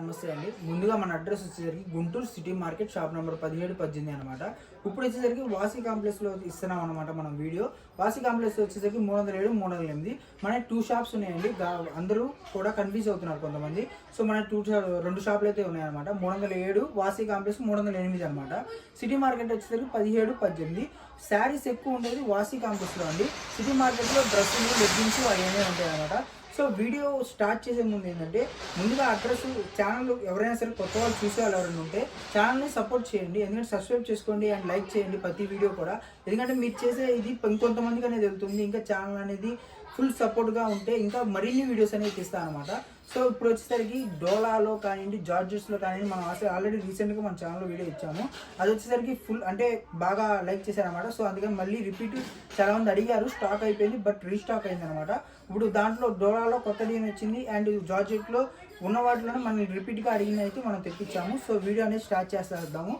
నమస్తే అండి. ముందుగా మన అడ్రస్ వచ్చేసరికి Guntur city market shop number పదిహేడు పద్దెనిమిది అనమాట ఇప్పుడు వచ్చేసరికి వాసి కాంప్లెక్స్లో ఇస్తున్నాం అనమాట మనం వీడియో. వాసి కాంప్లెక్స్ వచ్చేసరికి మూడు వందల ఏడు మూడు వందల ఎనిమిది. మన టూ షాప్స్ ఉన్నాయండి. అందరూ కూడా కన్ఫ్యూజ్ అవుతున్నారు కొంతమంది. సో మన టూ రెండు షాపులు అయితే ఉన్నాయన్నమాట మూడు వందల ఏడు వాసి కాంప్లెక్స్ మూడు వందల ఎనిమిది అనమాట సిటీ మార్కెట్ వచ్చేసరికి పదిహేడు పద్దెనిమిది. శారీస్ ఎక్కువ ఉండేది వాసి కాంప్లెక్స్లో అండి. సిటీ మార్కెట్లో డ్రెస్సులు లెగ్గిన్స్ అవన్నీ ఉంటాయి అనమాట సో వీడియో స్టార్ట్ చేసే ముందు ఏంటంటే ముందుగా అడ్రస్ ఛానల్ ఎవరైనా సరే కొత్త వాళ్ళు చూసే వాళ్ళు ఎవరైనా ఉంటే ఛానల్ని సపోర్ట్ చేయండి. ఎందుకంటే సబ్స్క్రైబ్ చేసుకోండి అండ్ లైక్ చేయండి ప్రతి వీడియో కూడా. ఎందుకంటే మీరు చేసే ఇది ఇంకొంతమందికి అనేది వెళ్తుంది. ఇంకా ఛానల్ అనేది ఫుల్ సపోర్ట్గా ఉంటే ఇంకా మరిన్ని వీడియోస్ అనేది తీస్తాను అనమాట సో ఇప్పుడు వచ్చేసరికి డోలాలో కానివ్వండి జార్జెస్లో కానివ్వండి మనం అసలు ఆల్రెడీ రీసెంట్గా మన ఛానల్లో వీడియో ఇచ్చాము. అది వచ్చేసరికి ఫుల్ అంటే బాగా లైక్ చేశారనమాట సో అందుకని మళ్ళీ రిపీట్ చాలా మంది అడిగారు స్టాక్ అయిపోయింది బట్ రీస్టాక్ అయింది అనమాట ఇప్పుడు దాంట్లో డోలాలో కొత్త డిజైన్ వచ్చింది అండ్ జార్జెట్లో ఉన్న వాటిలోనే మనం రిపీట్గా అడిగిన అయితే మనం తెప్పించాము. సో వీడియో అనేది స్టార్ట్ చేస్తాము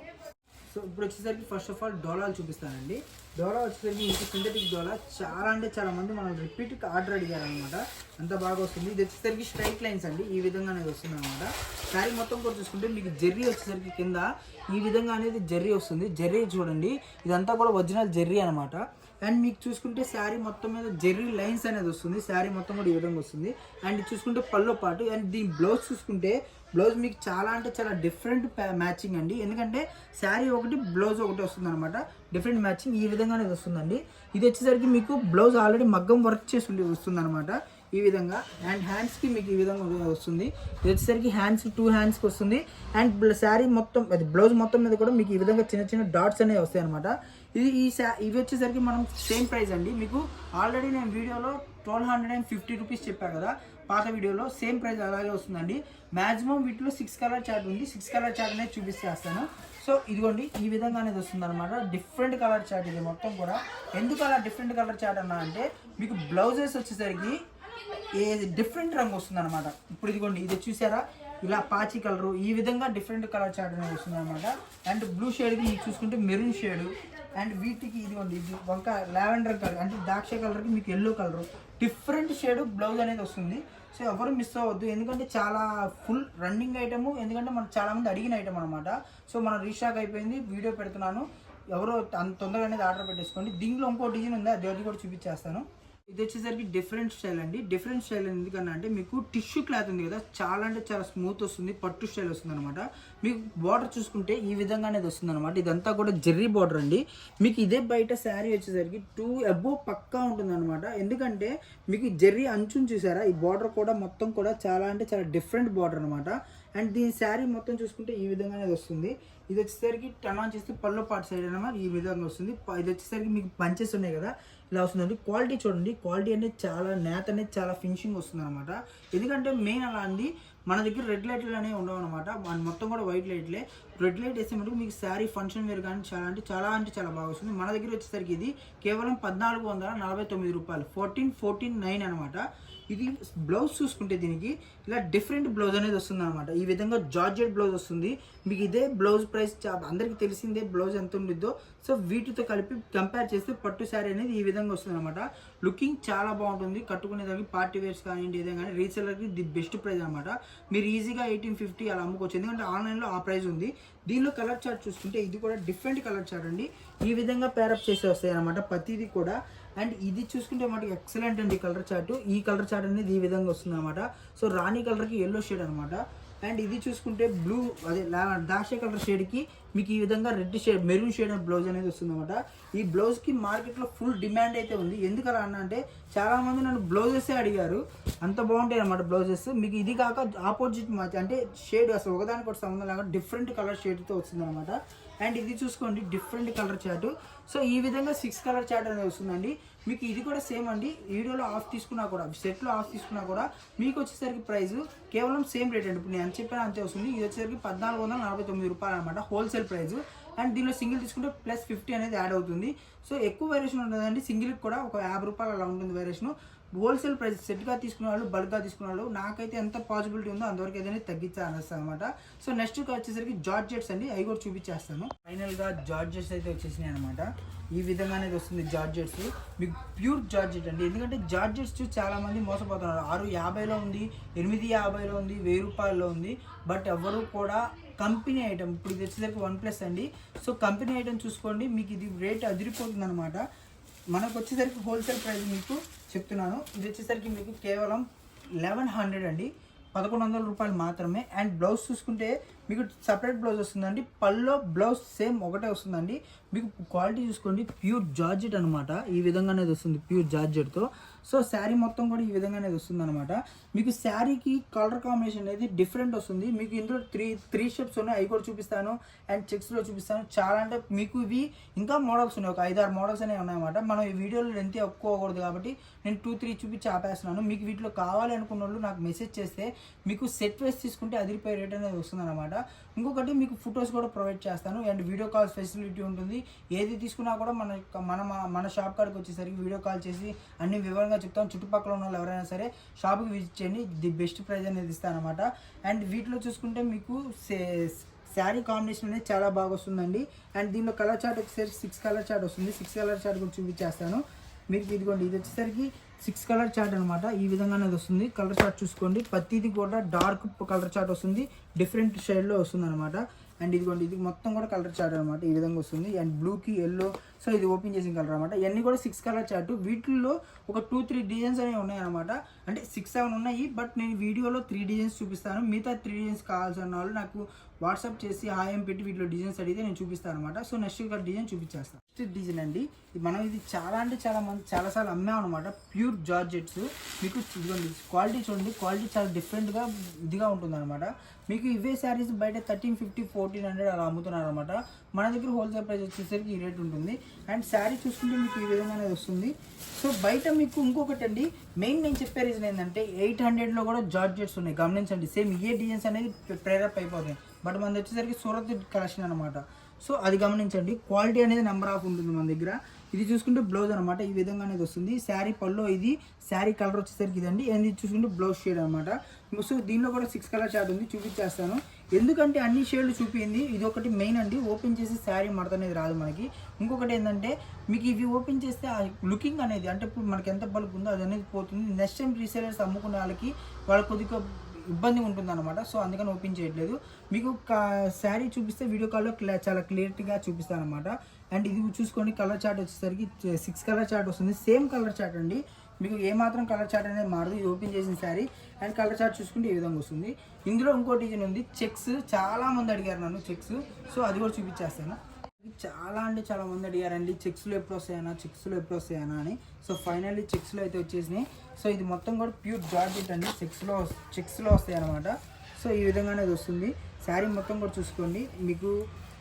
సో ఇప్పుడు వచ్చేసరికి ఫస్ట్ ఆఫ్ ఆల్ డోలాలు చూపిస్తానండి. డోలా వచ్చేసరికి మీకు సింథటిక్ డోలా. చాలా అంటే చాలా మంది మనం రిపీట్ ఆర్డర్ అడిగారు అనమాట అంత బాగా వస్తుంది. ఇది వచ్చేసరికి స్ట్రైట్ లైన్స్ అండి. ఈ విధంగా అనేది వస్తుంది అనమాట శారీ మొత్తం కూడా చూసుకుంటే మీకు జెర్రీ వచ్చేసరికి కింద ఈ విధంగా అనేది జెర్రీ వస్తుంది. జెర్రీ చూడండి. ఇదంతా కూడా ఒరిజినల్ జెర్రీ అనమాట అండ్ మీకు చూసుకుంటే శారీ మొత్తం మీద జెర్రీ లైన్స్ అనేది వస్తుంది. శారీ మొత్తం కూడా ఈ విధంగా వస్తుంది. అండ్ చూసుకుంటే పళ్ళు పాటు అండ్ దీని బ్లౌజ్ చూసుకుంటే బ్లౌజ్ మీకు చాలా అంటే చాలా డిఫరెంట్ మ్యాచింగ్ అండి. ఎందుకంటే శారీ ఒకటి బ్లౌజ్ ఒకటి వస్తుంది అనమాట డిఫరెంట్ మ్యాచింగ్ ఈ విధంగా అనేది వస్తుందండి. ఇది వచ్చేసరికి మీకు బ్లౌజ్ ఆల్రెడీ మగ్గం వర్క్ చేసి వస్తుంది అనమాట ఈ విధంగా. అండ్ హ్యాండ్స్కి మీకు ఈ విధంగా వస్తుంది. ఇది వచ్చేసరికి హ్యాండ్స్ టూ హ్యాండ్స్కి వస్తుంది. అండ్ శారీ మొత్తం అది బ్లౌజ్ మొత్తం మీద కూడా మీకు ఈ విధంగా చిన్న చిన్న డాట్స్ అనేవి వస్తాయి అనమాట ఇది ఈ శా ఇవి వచ్చేసరికి మనం సేమ్ ప్రైస్ అండి. మీకు ఆల్రెడీ నేను వీడియోలో twelve hundred and fifty rupees చెప్పాను కదా. పాత వీడియోలో సేమ్ ప్రైస్ అలాగే వస్తుందండి. మ్యాక్సిమం వీటిలో సిక్స్ కలర్ చార్ట్ ఉంది. సిక్స్ కలర్ చార్ట్ అనేది చూపిస్తేస్తాను సో ఇదిగోండి ఈ విధంగా అనేది వస్తుంది అనమాట డిఫరెంట్ కలర్ చార్ట్ ఇది మొత్తం కూడా. ఎందుకు అలా డిఫరెంట్ కలర్ చార్ట్ అన్నా అంటే మీకు బ్లౌజెస్ వచ్చేసరికి ఏ డిఫరెంట్ రంగు వస్తుంది అనమాట ఇప్పుడు ఇదిగోండి ఇది చూసారా? ఇలా పాచి కలరు ఈ విధంగా డిఫరెంట్ కలర్ చార్ట్ అనేది వస్తుంది అనమాట అండ్ బ్లూ షేడ్కి మీకు చూసుకుంటే మెరూన్ షేడ్ అండ్ వీటికి ఇదిగోండి ఇది వంక లావెండర్ కలర్ అంటే ద్రాక్ష కలర్కి మీకు yellow colour different shade blouse అనేది వస్తుంది. సో ఎవరు మిస్ అవ్వద్దు. ఎందుకంటే చాలా ఫుల్ రన్నింగ్ ఐటమ్ ఎందుకంటే మనకు చాలామంది అడిగిన ఐటమ్ అనమాట సో మనం రీస్టాక్ అయిపోయింది వీడియో పెడుతున్నాను. ఎవరో అంత తొందరగా అనేది ఆర్డర్ పెట్టేసుకోండి. దీంట్లో ఇంకో డిజైన్ ఉంది అది అది కూడా చూపించేస్తాను. ఇది వచ్చేసరికి డిఫరెంట్ స్టైల్ అండి. డిఫరెంట్ స్టైల్ ఎందుకన్నా అంటే మీకు టిష్యూ క్లాత్ ఉంది కదా చాలా అంటే చాలా స్మూత్ వస్తుంది పట్టు స్టైల్ వస్తుంది అనమాట మీకు బార్డర్ చూసుకుంటే ఈ విధంగా అనేది వస్తుంది అనమాట ఇదంతా కూడా జెర్రీ బార్డర్ అండి. మీకు ఇదే బయట శారీ వచ్చేసరికి టూ అబోవ్ పక్కా ఉంటుంది అనమాట ఎందుకంటే మీకు జెర్రీ అంచుని చూసారా? ఈ బార్డర్ కూడా మొత్తం కూడా చాలా అంటే చాలా డిఫరెంట్ బార్డర్ అనమాట అండ్ దీని శారీ మొత్తం చూసుకుంటే ఈ విధంగా అనేది వస్తుంది. ఇది వచ్చేసరికి టర్న్ ఆన్ చేస్తే పళ్ళు పాటు సైడ్ అనమాట ఈ విధంగా వస్తుంది. ఇది వచ్చేసరికి మీకు పంచెస్ ఉన్నాయి కదా. ఇలా వస్తుందండి. క్వాలిటీ చూడండి. క్వాలిటీ అనేది చాలా నేత అనేది చాలా ఫినిషింగ్ వస్తుంది అనమాట ఎందుకంటే మెయిన్ అలా అంది మన దగ్గర రెడ్ లైట్లు అనేవి ఉండవు అనమాట మన మొత్తం కూడా వైట్ లైట్లే రెడ్ లైట్ వేసే మటుకు మీకు శారీ ఫంక్షన్ వేరు కానీ చాలా అంటే చాలా అంటే చాలా బాగా వస్తుంది. మన దగ్గర వచ్చేసరికి ఇది కేవలం పద్నాలుగు వందల నలభై తొమ్మిది రూపాయలు. ఫోర్టీన్ ఫోర్టీన్ నైన్ అనమాట ఇది బ్లౌజ్ చూసుకుంటే దీనికి ఇలా డిఫరెంట్ బ్లౌజ్ అనేది వస్తుంది అనమాట ఈ విధంగా జార్జెట్ బ్లౌజ్ వస్తుంది. మీకు ఇదే బ్లౌజ్ ప్రైస్ అందరికి అందరికీ తెలిసిందే బ్లౌజ్ ఎంత ఉండిద్దో. సో వీటితో కలిపి కంపేర్ చేస్తే పట్టు శారీ అనేది ఈ విధంగా వస్తుంది అనమాట లుకింగ్ చాలా బాగుంటుంది. కట్టుకునేదానికి పార్టీ వేర్స్ కానివ్వండి ఏదైనా కానీ రీసెలర్కి ది బెస్ట్ ప్రైస్ అనమాట మీరు ఈజీగా ఎయిటీన్ ఫిఫ్టీ అలా అమ్ముకోవచ్చు. ఎందుకంటే ఆన్లైన్లో ఆ ప్రైస్ ఉంది. దీనిలో కలర్ చార్ట్ చూసుకుంటే ఇది కూడా డిఫరెంట్ కలర్ చార్ట్ అండి. ఈ విధంగా పేరప్ చేసి వస్తాయి అనమాట ప్రతిదీ కూడా. అండ్ ఇది చూసుకుంటే మనకి ఎక్సలెంట్ అండి కలర్ చార్ట్. ఈ కలర్ చార్ట్ అనేది ఈ విధంగా వస్తుంది అనమాట సో రాణి కలర్కి ఎల్లో షేడ్ అనమాట అండ్ ఇది చూసుకుంటే బ్లూ అదే దాక్ష కలర్ షేడ్కి మీకు ఈ విధంగా red shade maroon shade blouse అనేది వస్తుంది అనమాట ఈ బ్లౌజ్కి మార్కెట్లో ఫుల్ డిమాండ్ అయితే ఉంది. ఎందుకలా అన్న అంటే చాలా మంది నన్ను బ్లౌజెస్ అడిగారు. అంత బాగుంటాయి అనమాట బ్లౌజెస్. మీకు ఇది కాక ఆపోజిట్ మ్యాచ్ అంటే షేడ్ అసలు ఒకదానికి సంబంధం లేక డిఫరెంట్ కలర్ షేడ్తో వస్తుంది అనమాట అండ్ ఇది చూసుకోండి డిఫరెంట్ కలర్ చార్ట్ సో ఈ విధంగా సిక్స్ కలర్ చార్ట్ అనేది వస్తుందండి. మీకు ఇది కూడా సేమ్ అండి. వీడియోలో ఆఫ్ తీసుకున్నా కూడా సెట్లో ఆఫ్ తీసుకున్నా కూడా మీకు వచ్చేసరికి ప్రైస్ కేవలం సేమ్ రేట్ అండి. ఇప్పుడు నేను ఎంత అంతే వస్తుంది. ఇది వచ్చేసరికి పద్నాలుగు వందల నలభై తొమ్మిది రూపాయలు అనమాట హోల్సేల్ ప్రైస్ అండ్ దీనిలో సింగిల్ తీసుకుంటే ప్లస్ ఫిఫ్టీ అనేది యాడ్ అవుతుంది. సో ఎక్కువ వేరియేషన్ ఉండదండి. సింగిల్కి కూడా ఒక యాభై రూపాయలు అలా ఉంటుంది వేరియేషన్ హోల్సేల్ ప్రైస్ సెట్గా తీసుకునే వాళ్ళు బల్క్గా తీసుకునే వాళ్ళు నాకైతే ఎంత పాసిబిలిటీ ఉందో అంతవరకు ఏదైనా తగ్గించా అనేస్తాను అనమాట సో నెక్స్ట్ వచ్చేసరికి జార్జెట్స్ అండి అవి కూడా చూపించేస్తాను. ఫైనల్గా జార్జెట్స్ అయితే వచ్చేసినాయి అనమాట ఈ విధంగా అనేది వస్తుంది జార్జెట్స్ మీకు ప్యూర్ జార్జెట్ అండి. ఎందుకంటే జార్జెట్స్ చూసి చాలా మంది మోసపోతున్నారు. ఆరు యాభైలో ఉంది ఎనిమిది యాభైలో ఉంది వెయ్యి రూపాయల్లో ఉంది. బట్ ఎవరు కూడా కంపెనీ ఐటమ్ ఇప్పుడు ఇది వచ్చేసరికి వన్ ప్లస్ అండి. సో కంపెనీ ఐటమ్ చూసుకోండి మీకు ఇది రేట్ అదిరిపోతుంది అనమాట మనకు వచ్చేసరికి హోల్సేల్ ప్రైస్ మీకు చెప్తున్నాను. ఇది వచ్చేసరికి మీకు కేవలం లెవెన్ హండ్రెడ్ అండి. పదకొండు వందల రూపాయలు మాత్రమే. అండ్ బ్లౌజ్ చూసుకుంటే మీకు సపరేట్ బ్లౌజ్ వస్తుందండి. పల్లో బ్లౌజ్ సేమ్ ఒకటే వస్తుందండి. మీకు క్వాలిటీ చూసుకోండి. ప్యూర్ జార్జెట్ అనమాట ఈ విధంగా అనేది వస్తుంది ప్యూర్ జార్జెట్తో సో శారీ మొత్తం కూడా ఈ విధంగా అనేది వస్తుంది అనమాట మీకు శారీకి కలర్ కాంబినేషన్ అనేది డిఫరెంట్ వస్తుంది. మీకు ఇందులో త్రీ త్రీ షేప్స్ ఉన్నాయి. అవి కూడా చూపిస్తాను. అండ్ చెక్స్లో చూపిస్తాను. చాలా అంటే మీకు ఇవి ఇంకా మోడల్స్ ఉన్నాయి. ఒక ఐదారు మోడల్స్ అనేవి ఉన్నాయన్నమాట. మనం ఈ వీడియోలో ఎంత ఎక్కువ కాబట్టి నేను టూ త్రీ చూపించి ఆపేస్తున్నాను. మీకు వీటిలో కావాలి అనుకున్న వాళ్ళు నాకు మెసేజ్ చేస్తే మీకు సెట్ వేసి తీసుకుంటే అదిరిపోయే రేట్ అనేది వస్తుంది అనమాట ఇంకొకటి మీకు ఫొటోస్ కూడా ప్రొవైడ్ చేస్తాను. అండ్ వీడియో కాల్ ఫెసిలిటీ ఉంటుంది. ఏది తీసుకున్నా కూడా మన మన మన షాప్ కాడికి వచ్చేసరికి వీడియో కాల్ చేసి అన్ని వివరంగా చెప్తాం. చుట్టుపక్కల ఉన్న వాళ్ళు ఎవరైనా సరే షాప్కి విజిట్ చేయండి. ది బెస్ట్ ప్రైజ్ అనేది ఇస్తాను అనమాట అండ్ వీటిలో చూసుకుంటే మీకు శారీ కాంబినేషన్ అనేది చాలా బాగా వస్తుందండి. అండ్ దీనిలో కలర్ చార్ట్ వచ్చేసరికి సిక్స్ కలర్ చార్ట్ వస్తుంది. సిక్స్ కలర్ చార్ట్ కూడా చూపించేస్తాను. మీకు ఇదిగోండి ఇది వచ్చేసరికి సిక్స్ కలర్ చార్ట్ అనమాట ఈ విధంగా అనేది వస్తుంది. కలర్ చార్ట్ చూసుకోండి. ప్రతిది కూడా డార్క్ కలర్ చార్ట్ వస్తుంది. డిఫరెంట్ షేడ్లో వస్తుంది అనమాట అండ్ ఇదిగోండి ఇది మొత్తం కూడా కలర్ చార్ట్ అనమాట ఈ విధంగా వస్తుంది. అండ్ బ్లూకి ఎల్లో సో ఇది ఓపెన్ చేసిన కలర్ అనమాట ఇవన్నీ కూడా సిక్స్ కలర్ చార్ట్. వీటిల్లో ఒక టూ త్రీ డిజైన్స్ అనేవి ఉన్నాయి అనమాట అంటే సిక్స్ సెవెన్ ఉన్నాయి బట్ నేను వీడియోలో త్రీ డిజైన్స్ చూపిస్తాను. మిగతా త్రీ డిజైన్స్ కావాల్సిన వాళ్ళు నాకు వాట్సాప్ చేసి హాయం పెట్టి వీటిలో డిజైన్స్ అడిగితే నేను చూపిస్తాను అనమాట సో నెక్స్ట్ ఒక డిజైన్ చూపించేస్తాను నెక్స్ట్ డిజైన్ అండి మనం ఇది చాలా అంటే చాలా మంది చాలాసార్లు అమ్మాం అనమాట ప్యూర్ జార్జెట్స్. మీకు ఇదిగోండి క్వాలిటీ చూడండి క్వాలిటీ చాలా డిఫరెంట్గా ఇదిగా ఉంటుంది అనమాట మీకు ఇవే శారీస్ బయట thirteen fifty four fourteen hundred అలా అమ్ముతున్నారు అనమాట మన దగ్గర హోల్సేల్ ప్రైస్ వచ్చేసరికి ఈ రేట్ ఉంటుంది. అండ్ శారీ చూసుకుంటే మీకు ఈ విధంగా అనేది వస్తుంది. సో బయట మీకు ఇంకొకటి అండి. మెయిన్ నేను చెప్పే రీజన్ ఏంటంటే ఎయిట్ హండ్రెడ్లో కూడా జార్జెట్స్ ఉన్నాయి. గమనించండి సేమ్ ఏ డిజైన్స్ అనేది ప్రేరప్ అయిపోతాయి. బట్ మనది వచ్చేసరికి సూరత్ కలెక్షన్ అనమాట సో అది గమనించండి. క్వాలిటీ అనేది నెంబర్ ఆఫ్ ఉంటుంది మన దగ్గర. ఇది చూసుకుంటే బ్లౌజ్ అనమాట ఈ విధంగా అనేది వస్తుంది. శారీ పల్లో ఇది శారీ కలర్ వచ్చేసరికి ఇదండి. అండ్ ఇది చూసుకుంటే బ్లౌజ్ షేడ్ అనమాట సో దీనిలో కూడా సిక్స్ కలర్ చార్ట్ ఉంది చూపించేస్తాను. ఎందుకంటే అన్ని షేడ్లు చూపింది ఇది ఒకటి మెయిన్ అండి. ఓపెన్ చేసి శారీ మడత అనేది రాదు మనకి. ఇంకొకటి ఏంటంటే మీకు ఇవి ఓపెన్ చేస్తే ఆ లుకింగ్ అనేది అంటే ఇప్పుడు మనకి ఎంత బల్క్ ఉందో అది అనేది పోతుంది. నెక్స్ట్ టైం రీసేలర్స్ అమ్ముకునే వాళ్ళకి వాళ్ళ కొద్దిగా ఇబ్బంది ఉంటుంది అనమాట సో అందుకని ఓపెన్ చేయట్లేదు. మీకు శారీ చూపిస్తే వీడియో కాల్లో క్లా చాలా క్లియర్గా చూపిస్తాను అనమాట అండ్ ఇది చూసుకోండి కలర్ చార్ట్ వచ్చేసరికి సిక్స్ కలర్ చార్ట్ వస్తుంది. సేమ్ కలర్ చార్ట్ అండి. మీకు ఏమాత్రం కలర్ చార్ట్ అనేది మారదు. ఇది ఓపెన్ చేసిన శారీ. అండ్ కలర్ చార్ట్ చూసుకుంటే ఈ విధంగా వస్తుంది. ఇందులో ఇంకో డిజైన్ ఉంది. చెక్స్. చాలా మంది అడిగారు నన్ను చెక్స్. సో అది కూడా చూపించేస్తాను. చాలా అంటే చాలా మంది అడిగారండి. చెక్స్లో ఎప్పుడు వస్తాయన్నా చెక్స్లో ఎప్పుడు వస్తాయన్నా అని. సో ఫైనల్లీ చెక్స్లో అయితే వచ్చేసినాయి. సో ఇది మొత్తం కూడా ప్యూర్ జార్జెట్ అండి. చెక్స్లో చెక్స్లో వస్తాయి అనమాట సో ఈ విధంగానే అది వస్తుంది. శారీ మొత్తం కూడా చూసుకోండి. మీకు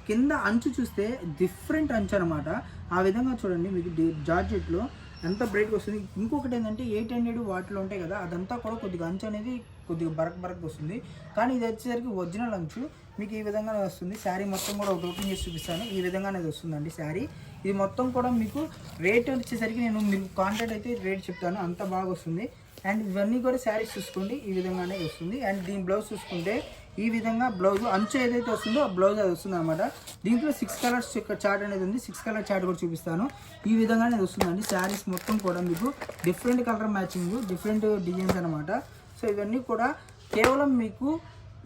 కింద అంచు చూస్తే డిఫరెంట్ అంచు అనమాట ఆ విధంగా చూడండి మీకు జార్జెట్లో ఎంత బ్రైట్గా వస్తుంది. ఇంకొకటి ఏంటంటే ఎయిట్ హండ్రెడ్ వాటిలో ఉంటాయి కదా అదంతా కూడా కొద్దిగా అంచు అనేది కొద్దిగా బరక్ బరక్ వస్తుంది. కానీ ఇది వచ్చేసరికి ఒరిజినల్ అంచు. మీకు ఈ విధంగానే వస్తుంది. శారీ మొత్తం కూడా ఒకటి ఓపెన్ చేసి చూపిస్తాను. ఈ విధంగానే వస్తుందండి శారీ. ఇది మొత్తం కూడా మీకు రేట్ వచ్చేసరికి నేను మీకు కాంటాక్ట్ అయితే రేట్ చెప్తాను. అంత బాగా వస్తుంది. అండ్ ఇవన్నీ కూడా శారీస్ చూసుకోండి. ఈ విధంగానే వస్తుంది. అండ్ దీని బ్లౌజ్ చూసుకుంటే ఈ విధంగా బ్లౌజ్ అంచు ఏదైతే వస్తుందో ఆ బ్లౌజ్ అది వస్తుంది అనమాట దీంట్లో సిక్స్ కలర్స్ చార్ట్ అనేది ఉంది. సిక్స్ కలర్ చార్ట్ కూడా చూపిస్తాను. ఈ విధంగా అనేది వస్తుందండి. శారీస్ మొత్తం కూడా మీకు different colour matching different designs అనమాట సో ఇవన్నీ కూడా కేవలం మీకు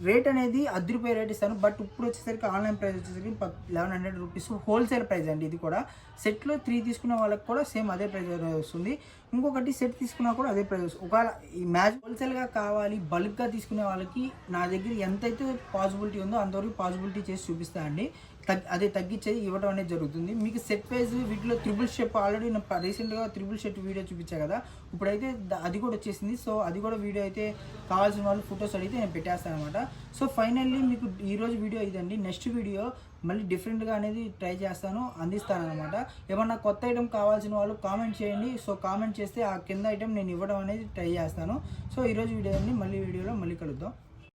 రేట్ అనేది అద్దరిపోయే రేట్ ఇస్తాను. బట్ ఇప్పుడు వచ్చేసరికి ఆన్లైన్ ప్రైస్ వచ్చేసరికి eleven hundred rupees wholesale price అండి ఇది కూడా. సెట్లో త్రీ తీసుకునే వాళ్ళకి కూడా సేమ్ అదే ప్రైస్ వస్తుంది. ఇంకొకటి సెట్ తీసుకున్నా కూడా అదే ప్రైస్ వస్తుంది. ఒకవేళ ఈ మ్యాచ్ హోల్సేల్గా కావాలి బల్క్గా తీసుకునే వాళ్ళకి నా దగ్గర ఎంతైతే పాసిబిలిటీ ఉందో అంతవరకు పాసిబిలిటీ చేసి చూపిస్తా అండి. తగ్ అదే తగ్గించేది ఇవ్వడం అనేది జరుగుతుంది. మీకు సెట్ వైజ్ వీటిలో త్రిబుల్ షెప్ ఆల్రెడీ నేను రీసెంట్గా త్రిబుల్ షెట్ వీడియో చూపించా కదా. ఇప్పుడైతే అది కూడా వచ్చేసింది. సో అది కూడా వీడియో అయితే కావాల్సిన వాళ్ళు ఫొటోస్ అడిగితే నేను పెట్టేస్తాను అనమాట సో ఫైనల్లీ మీకు ఈరోజు వీడియో ఇదండి. నెక్స్ట్ వీడియో మళ్ళీ డిఫరెంట్గా అనేది ట్రై చేస్తాను అందిస్తాను అనమాట ఏమన్నా కొత్త ఐటమ్ కావాల్సిన వాళ్ళు కామెంట్ చేయండి. సో కామెంట్ చేస్తే ఆ కింద ఐటెం నేను ఇవ్వడం అనేది ట్రై చేస్తాను. సో ఈరోజు వీడియో అండి. మళ్ళీ వీడియోలో మళ్ళీ కలుద్దాం.